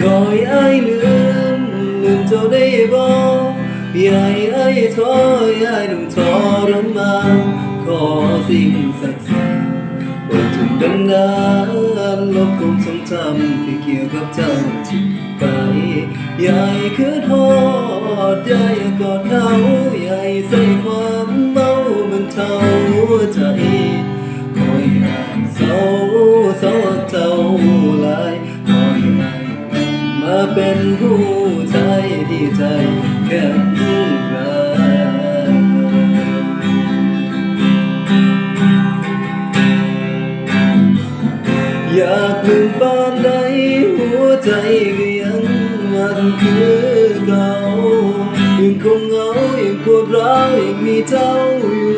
คอยไอ้ลืมลืมเจ้าได้บ่อย่าให้ไอ้ายถอยไอ้ายต้องทรมานขอสิ่งศักดิ์สิทธิ์โปรดจงบันดาลลบความทรงจำที่เกี่ยวกับเจ้าทิ้งไปยาให้คืนฮอดยาให้กอดเขายาให้ใส่ความเมามันเท่าหัวใจ เป็นผู้ชายที่ใจแข็งแรงอยากลืมบ้านใดหัวใจก็ยังมันคือเก่ายังคงเหงายังปวดร้าวยังมีเจ้าอยู่